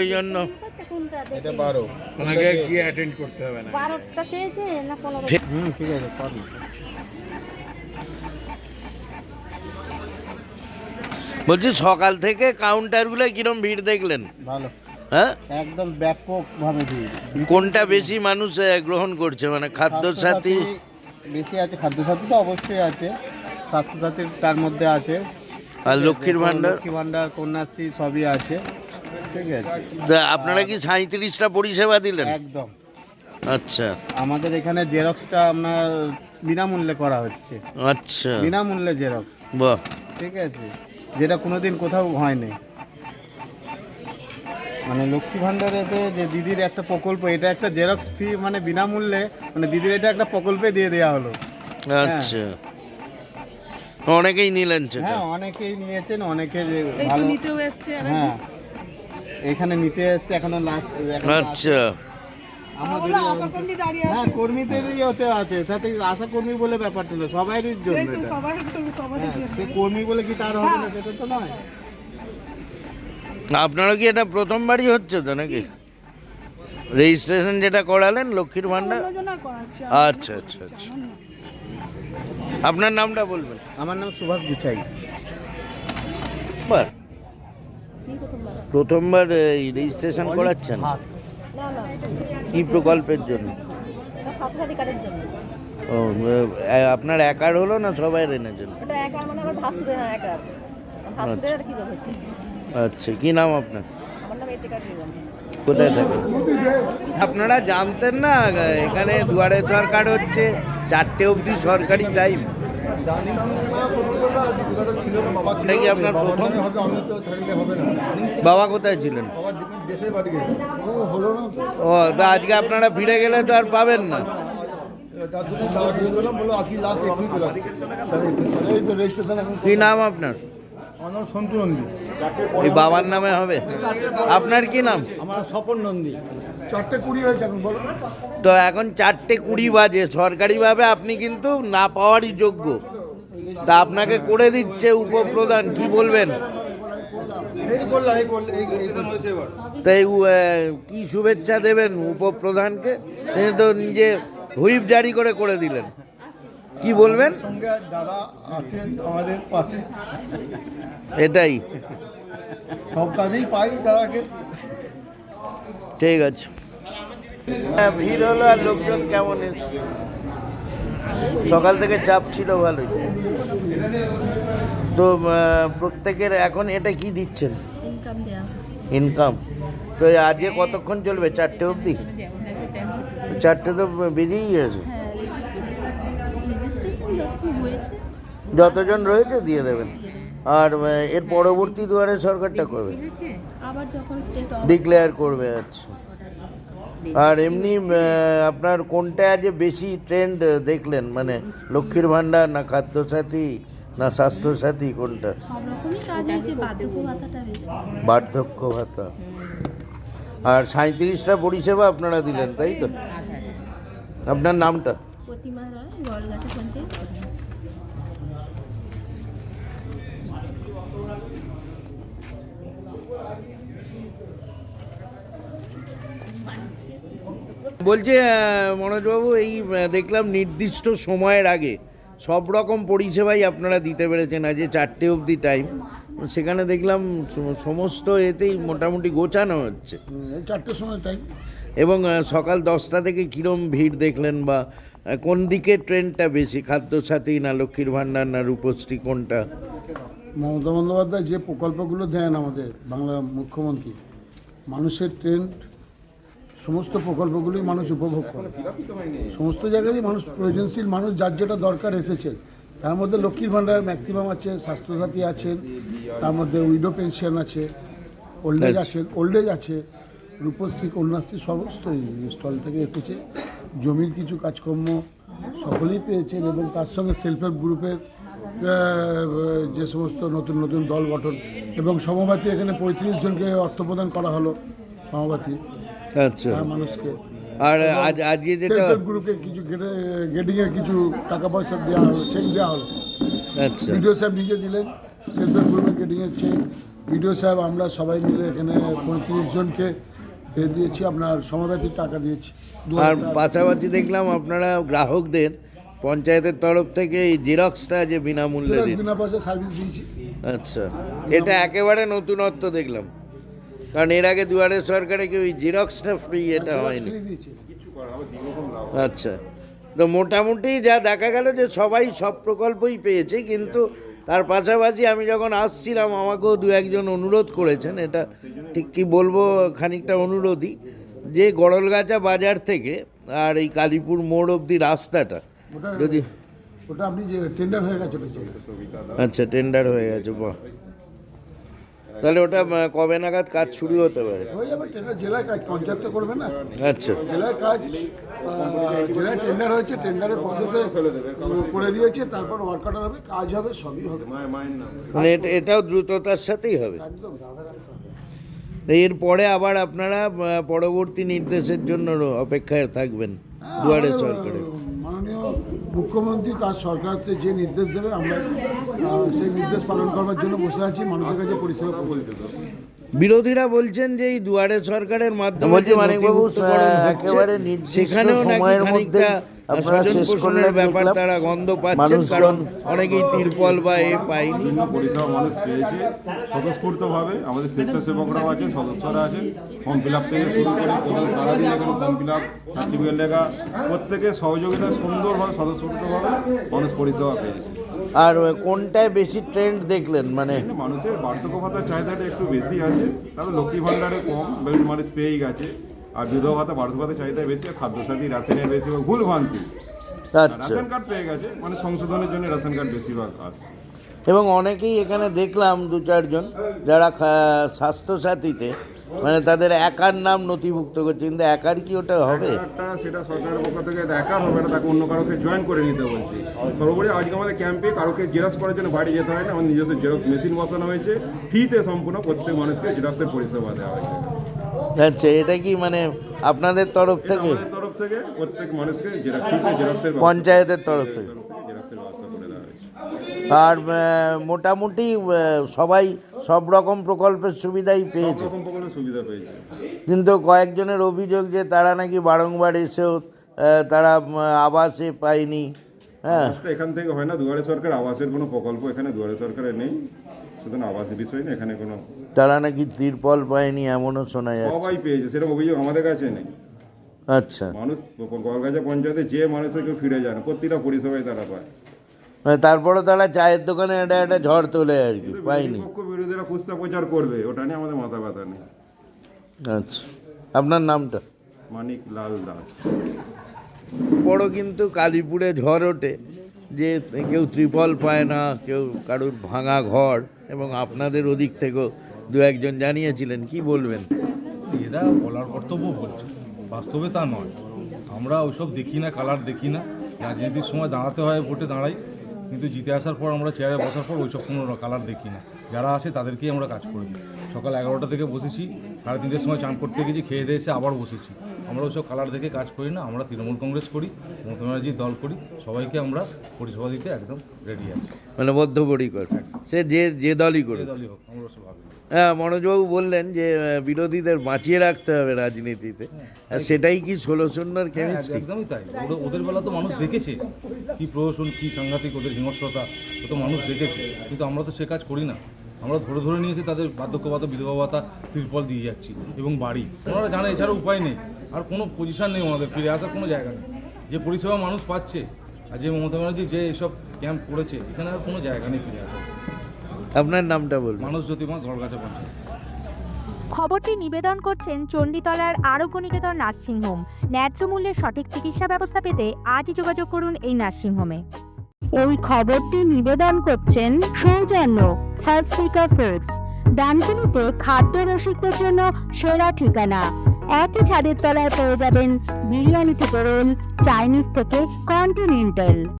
ওই জন্য। এটা দেখি বারো কি অ্যাটেন্ড করতে হবে না? বারোটা চেয়েছে না পনেরো? হুম ঠিক আছে পাবি। বলছি সকাল থেকে কাউন্টারগুলো কিরম ভিড় দেখলেন? ভালো। হ্যাঁ? একদম ব্যাপকভাবে ভিড়। কোনটা বেশি মানুষ গ্রহণ করছে? মানে খাদ্য সাথী বেশি আছে খাদ্যসাথী তো অবশ্যই আছে। স্বাস্থ্য স্বাস্থ্যসাথীর তার মধ্যে আছে। আর লক্ষ্মীর ভান্ডার লক্ষ্মী ভান্ডার কন্যাশ্রী সবই আছে। ঠিক আছে। আপনারা কি সাঁত্রিশটা পরিষেবা দিলেন? একদম। আচ্ছা। আমাদের এখানে জেরক্সটা আপনার বিনামূল্যে করা হচ্ছে। আচ্ছা। বিনামূল্যে জেরক্স। বাহ। ঠিক আছে। যেটা কোনোদিন কোথাও হয়নি। মানে লক্ষ্মী ভাণ্ডারেতে যে দিদির একটা প্রকল্প এটা একটা জেরক্স ফি মানে বিনামূল্যে মানে দিদির এটা একটা প্রকল্পে দিয়ে দেওয়া হলো। আচ্ছা। অনেকেই নিলেন সেটা। হ্যাঁ অনেকেই নিয়েছেন অনেকে যে ভালো হ্যাঁ। এখানে নিতে এসছে এখনও লাস্ট আচ্ছা। আমাদের হ্যাঁ কর্মীদেরই হতে আছে। তাতে আশা কর্মী বলে ব্যাপারটা না সবাইয়ের জন্য হ্যাঁ, সে কর্মী বলে কি তার হবে না সেটা তো নয়। আপনারা কি এটা প্রথমবারই হচ্ছে তো নাকি? রেজিস্ট্রেশন যেটা করালেন লক্ষ্মীর ভান্ডার আচ্ছা আচ্ছা আচ্ছা। আপনার নামটা বলবেন। আমার নাম সুভাষ গুছাই। বাহ, প্রথমবার? এই রেজিস্ট্রেশন করাচ্ছেন? না না। কি প্রকল্পের জন্য? ও আপনার একার হলো না সবাই এনেছেন মানে হ্যাঁ একার। ভাসুরের আর কি জব হচ্ছে আচ্ছা কি নাম আপনার? আমার নাম এতেকার বেগম কোথায় থাকেন আপনারা জানতেন না এখানে দুয়ারে সরকার হচ্ছে চারটে অবধি সরকারি টাইম বাবা কোথায় ছিলেন? ও তা। আজকে আপনারা ফিরে গেলে তো আর পাবেন না। কি নাম আপনার? সন্তু নন্দী। এই বাবার নামে হবে? আপনার কি নাম? আমার স্বপন নন্দী। চারটে কুড়ি হয়েছে এখন বলো। তো এখন চারটে কুড়ি বাজে। সরকারিভাবে আপনি কিন্তু না পাওয়ারই যোগ্য। তা আপনাকে করে দিচ্ছে উপপ্রধান কি বলবেন? তাই কি শুভেচ্ছা দেবেন উপপ্রধানকে? তিনি তো নিজে হুইপ জারি করে করে দিলেন। কি বলবেন? সঙ্গে দাদা আছেন আমাদের পাশে। এটাই। সব কাজেই পাই দাদাকে ঠিক আছে। হ্যাঁ, ভিড় হলো আর লোকজন কেমন সকাল থেকে চাপ ছিল ভালোই। তো প্রত্যেকের এখন এটা কি দিচ্ছেন? ইনকাম ইনকাম তো আজকে কতক্ষণ চলবে? চারটে অবধি? চারটে তো বেরিয়েই গেছে হ্যাঁ রেজিস্ট্রেশন যখন হয়েছে যতজন রয়েছে দিয়ে দেবেন। আর এর পরবর্তী দুয়ারে সরকারটা করবে। আবার যখন স্টেট অফ ডিক্লেয়ার করবে আচ্ছা। আর এমনি আপনার কোনটা আজ বেশি ট্রেন্ড দেখলেন? মানে লক্ষ্মীর ভাণ্ডার না খাদ্যসাথী না স্বাস্থ্যসাথী কোনটা? বার্ধক্য ভাতা। আর সাঁত্রিশটা পরিষেবা আপনারা দিলেন তাই তো? আপনার নামটা? প্রতিমা রায় গড়গাছা পঞ্চায়েত বলছি মনোজবাবু এই দেখলাম নির্দিষ্ট সময়ের আগে সব রকম পরিষেবাই আপনারা দিতে পেরেছেন আজ চারটে অবধি টাইম সেখানে দেখলাম সমস্ত এতেই মোটামুটি গোছানো হচ্ছে। চারটের সময় টাইম এবং সকাল দশটা থেকে কীরম ভিড় দেখলেন বা কোন দিকে ট্রেনটা বেশি? খাদ্যসাথী না লক্ষ্মীর ভাণ্ডার না রূপশ্রী? কোনটা? মমতা বন্দ্যোপাধ্যায় যে প্রকল্পগুলো দেন আমাদের বাংলার মুখ্যমন্ত্রী মানুষের ট্রেন্ড সমস্ত প্রকল্পগুলোই মানুষ উপভোগ করে। সমস্ত জায়গাতেই মানুষ প্রয়োজনশীল মানুষ যার যেটা দরকার এসেছেন তার মধ্যে লক্ষ্মীর ভাণ্ডার ম্যাক্সিমাম আছে স্বাস্থ্যসাথী আছেন তার মধ্যে উইডো পেনশন আছে ওল্ড এজ আচ্ছা। আছেন ওল্ড এজ আছে রূপশ্রী কন্যাশ্রী সমস্ত স্টল থেকে এসেছে। জমির কিছু কাজকর্ম সকলেই পেয়েছেন এবং তার সঙ্গে সেলফ হেল্প গ্রুপের যে সমস্ত নতুন নতুন দল গঠন এবং সমবাতি এখানে পঁয়ত্রিশ জনকে অর্থ প্রদান করা হলো সমবাতি আচ্ছা। মানুষকে। আর আজ আজকে যেটা সেলফ হেল্প গ্রুপে কিছু গেটিং এর কিছু টাকা পয়সা দেওয়া হলো চেক দেওয়া হলো। আচ্ছা। বিডিও সাহেব নিজে দিলেন সেলফ হেল্প মার্কেটিংয়ের চেন বিডিও সাহেব আমরা সবাই মিলে এখানে পঁয়ত্রিশ জনকে এ দিয়েছি আপনার সমব্যাথী টাকা দিয়েছি। আর পাশাপাশি দেখলাম আপনারা গ্রাহকদের পঞ্চায়েতের তরফ থেকে এই জেরক্সটা যে বিনামূল্যে বিনা পয়সা সার্ভিস দিয়েছি। আচ্ছা এটা একেবারে নতুনত্ব দেখলাম। কারণ এর আগে দুয়ারে সরকারে কি ওই জেরক্সটা ফ্রি এটা হয়নি। আচ্ছা তো মোটামুটি যা দেখা গেল যে সবাই সব প্রকল্পই পেয়েছে কিন্তু তার পাশাপাশি আমি যখন আসছিলাম আমাকেও দু একজন অনুরোধ করেছেন এটা ঠিক কি বলব খানিকটা অনুরোধই যে গড়লগাছা বাজার থেকে আর এই কালীপুর মোড় অবধি রাস্তাটা যদি ওটা আপনি যে টেন্ডার হয়ে গেছে আচ্ছা টেন্ডার হয়ে গেছে বাহ। তাহলে ওটা কবে নাগাদ কাজ শুরু হতে পারে? হয়ে যাবে টেন্ডার জেলার কাজ পঞ্চায়েত করবে না। আচ্ছা। জেলার কাজ জেলায় টেন্ডার হয়েছে টেন্ডারের প্রসেসে করে দিয়েছে তারপর ওয়ার্ক অর্ডার হবে কাজ হবে সবই হবে। মানে এটা- এটাও দ্রুততার সাথেই হবে। একদম এরপরে আবার আপনারা পরবর্তী নির্দেশের জন্য অপেক্ষায় থাকবেন হ্যাঁ, দুয়ারে আমাদের, সরকারে আহ, মাননীয় মুখ্যমন্ত্রী তার সরকারকে যে নির্দেশ দেবে আমরা সেই নির্দেশ পালন করার জন্য বসে আছি মানুষের কাছে পরিষেবা পৌঁছে দেবো। বিরোধীরা বলছেন যে এই দুয়ারে সরকারের মাধ্যমে সেখানেও নাকি খানিকটা ব্যাপার তারা গন্ধ পাচ্ছেন কারণ অনেকেই তিরপল বা এ পায়নি। পরিষেবা মানুষ পেয়েছে। স্বতঃস্ফূর্তভাবে আমাদের স্বেচ্ছাসেবকরাও আছেন সদস্যরা আছেন। ফর্ম ফিল আপ থেকে শুরু করে কোথাও সারাদিন এখানে ফর্ম ফিল আপ সার্টিফিকেট লেখা সহযোগিতা সুন্দরভাবে স্বতঃস্ফূর্তভাবে মানুষ পরিষেবা পেয়েছে। আর কোনটায় বেশি ট্রেন্ড দেখলেন? মানে মানুষের বার্ধক্য ভাতার চাহিদাটা একটু বেশি আছে তবে লক্ষ্মী ভাণ্ডারে কম বেশ মানুষ পেয়েই গেছে। আর বিধবা ভাতা বার্ধক্য ভাতার চাহিদা বেশি আর খাদ্যসাথী রেশনের বেশি ভুল ভ্রান্তি। আচ্ছা। রেশন কার্ড পেয়ে গেছে মানে সংশোধনের জন্য রেশন কার্ড বেশিরভাগ আসছে। এবং অনেকেই এখানে দেখলাম দু চারজন যারা স্বাস্থ্যসাথীতে মানে তাদের একার নাম নথিভুক্ত করছে কিন্তু একার কি ওটা হবে? সেটা সরকারের পক্ষ থেকে একার হবে না তাকে অন্য কারোকে জয়েন করে নিতে বলছি। সর্বোপরি আজকে আমাদের ক্যাম্পে কারোকে জেরক্স করার জন্য বাড়ি যেতে হয় না আমাদের নিজস্ব জেরক্স মেশিন বসানো হয়েছে। ফিতে সম্পূর্ণ প্রত্যেক মানুষকে জেরক্সের পরিষেবা দেওয়া হয়েছে। আচ্ছা এটা কি মানে আপনাদের তরফ থেকে? তরফ থেকে প্রত্যেক মানুষকে জেরক্সের পঞ্চায়েতের তরফ থেকে। আর মোটামুটি সবাই সব রকম প্রকল্পের সুবিধাই পেয়েছে। সুবিধা পেয়েছে। কিন্তু কয়েকজনের অভিযোগ যে তারা নাকি বারংবার এসেও তারা আবাসে পায়নি। হ্যাঁ। এখান থেকে হয় না দুয়ারে সরকার আবাসের কোনো প্রকল্প এখানে দুয়ারে সরকারের নেই। সুতরাং আবাসের বিষয় না এখানে কোনো তারা নাকি তিরপল পায়নি এমনও শোনা যাচ্ছে। সবাই পেয়েছে সেরকম অভিযোগ আমাদের কাছে নেই। আচ্ছা। মানুষ গলগাছা পঞ্চায়েতে যে মানুষের কেউ ফিরে যায় না প্রতিটা পরিষেবাই তারা পায়। মানে তারপরে তারা চায়ের দোকানে একটা একটা ঝড় তোলে আর কি পায়নি। পক্ষ বিরোধীরা কুস্তা প্রচার করবে ওটা নিয়ে আমাদের মাথা ব্যথা নেই। আচ্ছা। আপনার নামটা? মানিক লাল দাস। বড় কিন্তু কালীপুরে ঝড় ওঠে। যে কেউ ত্রিপল পায় না, কেউ কারুর ভাঙা ঘর, এবং আপনাদের ওদিক থেকেও দু একজন জানিয়েছিলেন, কি বলবেন? এরা বলার কর্তব্য বলছে, বাস্তবে তা নয়। আমরা ওইসব দেখি না, কালার দেখি না। রাজনীতির সময় দাঁড়াতে হয়, ভোটে দাঁড়াই। কিন্তু জিতে আসার পর, আমরা চেয়ারে বসার পর ওইসব কোনো কালার দেখি না। যারা আসে, তাদেরকেই আমরা কাজ করি সকাল এগারোটা থেকে বসেছি, সাড়ে তিনটের সময় চান করতে গেছি, খেয়ে দিয়ে এসে আবার বসেছি। আমরা ওইসব কালার দেখে কাজ করি না আমরা তৃণমূল কংগ্রেস করি মমতা ব্যানার্জির দল করি সবাইকে আমরা পরিষেবা দিতে একদম রেডি আছি। মানে বদ্ধপরিকর। সে যে যে দলই করে দলই হোক আমরা সব ভাবি না। হ্যাঁ মনোজবাবু বললেন যে আহ, বিরোধীদের বাঁচিয়ে রাখতে হবে রাজনীতিতে। আর সেটাই কি ষোলো শূন্যর হ্যাঁ, কেমিস্ট্রি একদমই তাই। ওদের ওদের বেলা তো মানুষ দেখেছে কি প্রহসন কি সাংঘাতিক ওদের হিংস্রতা ও তো মানুষ দেখেছে। কিন্তু আমরা তো সে কাজ করি না। আমরা ধরে ধরে নিয়েছি তাদের বার্ধক্য ভাতা বিধবা ভাতা ত্রিপল দিয়ে যাচ্ছি এবং বাড়ি। ওনারা জানে এছাড়া উপায় নেই। আর কোনো পজিশন নেই ওনাদের ফিরে আসার কোনো জায়গা নেই। যে পরিষেবা মানুষ পাচ্ছে আর যে মমতা ব্যানার্জি যে এসব ক্যাম্প করেছে এখানে আর কোনো জায়গা নেই ফিরে আসার। আপনার নামটা বলুন। মানুষ জ্যোতিমা গড়গাছা পঞ্চায়েত। খবরটি নিবেদন করছেন চণ্ডীতলার আরোগ্য নিকেতন নার্সিংহোম। ন্যায্য মূল্যে সঠিক চিকিৎসা ব্যবস্থা পেতে আজই যোগাযোগ করুন এই নার্সিংহোমে। এই খবরটি নিবেদন করছেন সৌজন্য সার্সিকা ফুডস ডানকুনিতে খাদ্য রসিকদের জন্য সেরা ঠিকানা। একই ছাদের তলায় পেয়ে যাবেন বিরিয়ানি থেকে রোল, চাইনিজ থেকে কন্টিনেন্টাল।